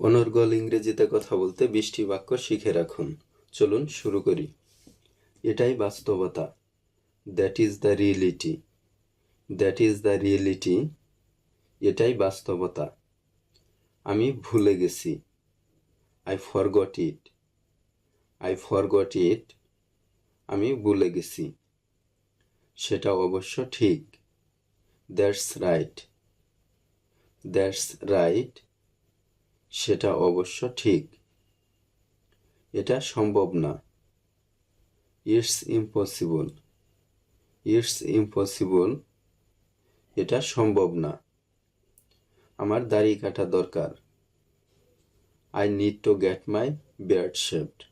অনর্গল ইংরেজিতে কথা বলতে বিশটি বাক্য শিখে রাখুন। চলুন শুরু করি। এটাই বাস্তবতা। That is the reality that is the reality এটাই বাস্তবতা। আমি ভুলে গেছি। I forgot it I forgot it আমি ভুলে গেছি। সেটা অবশ্য ঠিক। দ্যাটস রাইট দ্যাটস রাইট সেটা অবশ্য ঠিক। এটা সম্ভব না। It's impossible. It's impossible. এটা সম্ভব না। আমার দাড়ি কাটা দরকার। I need to get my beard shaped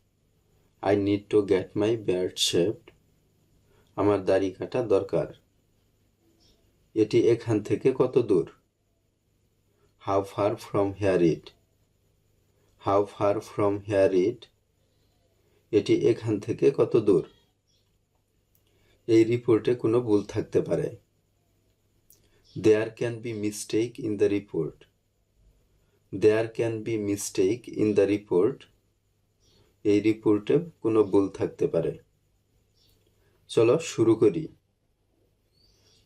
I need to get my beard shaped আমার দাড়ি কাটা দরকার। এটি এখান থেকে কত দূর? How far from here it how far from here it এটি এখান থেকে কত দূর? এই রিপোর্টে কোনো ভুল থাকতে পারে। There can be mistake in the report there can be mistake in the report এই রিপোর্টে কোনো ভুল থাকতে পারে। চলো শুরু করি।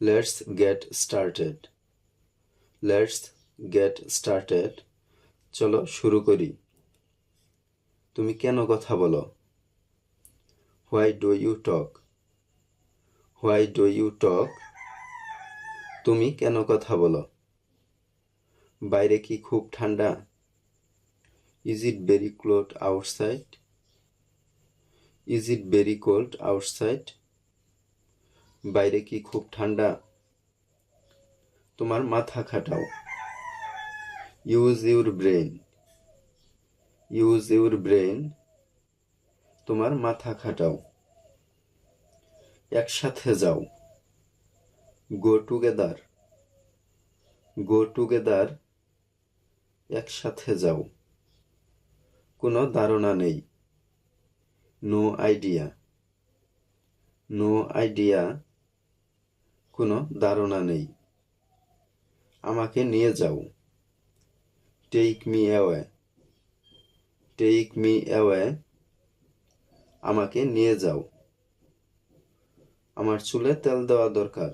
Let's get started let's get started চলো শুরু করি। তুমি কেন কথা বলো? Why do you talk why do you talk তুমি কেন কথা বলো? বাইরে কি খুব ঠান্ডা? Is it very cold outside is it very cold outside বাইরে কি খুব ঠান্ডা? তোমার মাথা খাটাও। Use your brain use your brain তোমার মাথা খাটাও। একসাথে যাও। গো টুগেদার গো টুগেদার একসাথে যাও। কোনো ধারণা নেই। নো আইডিয়া নো আইডিয়া কোনো ধারণা নেই। আমাকে নিয়ে যাও। Take me away take me away আমাকে নিয়ে যাও। আমার চুলে তেল দেওয়া দরকার।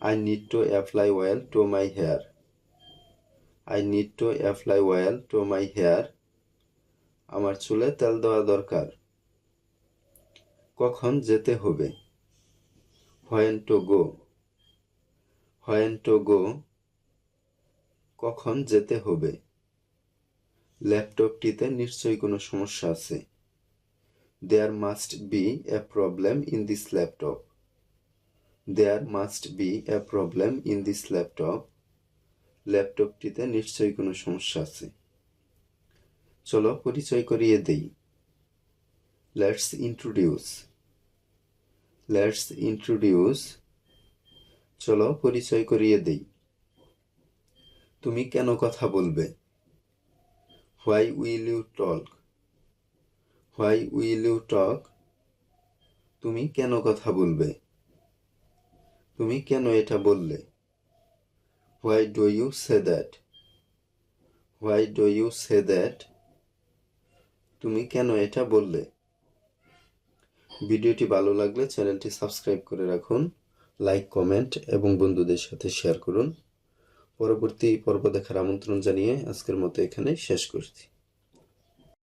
I need to apply oil to my hair I need to apply oil to my hair আমার চুলে তেল দেওয়া দরকার। কখন যেতে হবে? When to go when to go কখন যেতে হবে? ল্যাপটপটিতে নিশ্চয়ই কোনো সমস্যা আছে। There must be a problem in this laptop there must be a problem in this laptop ল্যাপটপটিতে নিশ্চয়ই কোনো সমস্যা আছে। চলো পরিচয় করিয়ে দেই। লেটস ইন্ট্রোডিউস লেটস ইন্ট্রোডিউস চলো পরিচয় করিয়ে দেই। তুমি কেন কথা বলবে? Why will you talk why will you talk তুমি কেন কথা বলবে? তুমি কেন এটা বললে? Why do you say that why do you say that তুমি কেন এটা বললে? ভিডিওটি ভালো লাগলে চ্যানেলটি সাবস্ক্রাইব করে রাখুন, লাইক, কমেন্ট এবং বন্ধুদের সাথে শেয়ার করুন। পরবর্তী পর্ব দেখার আমন্ত্রণ জানিয়ে আজকের মতো এখানে শেষ করছি।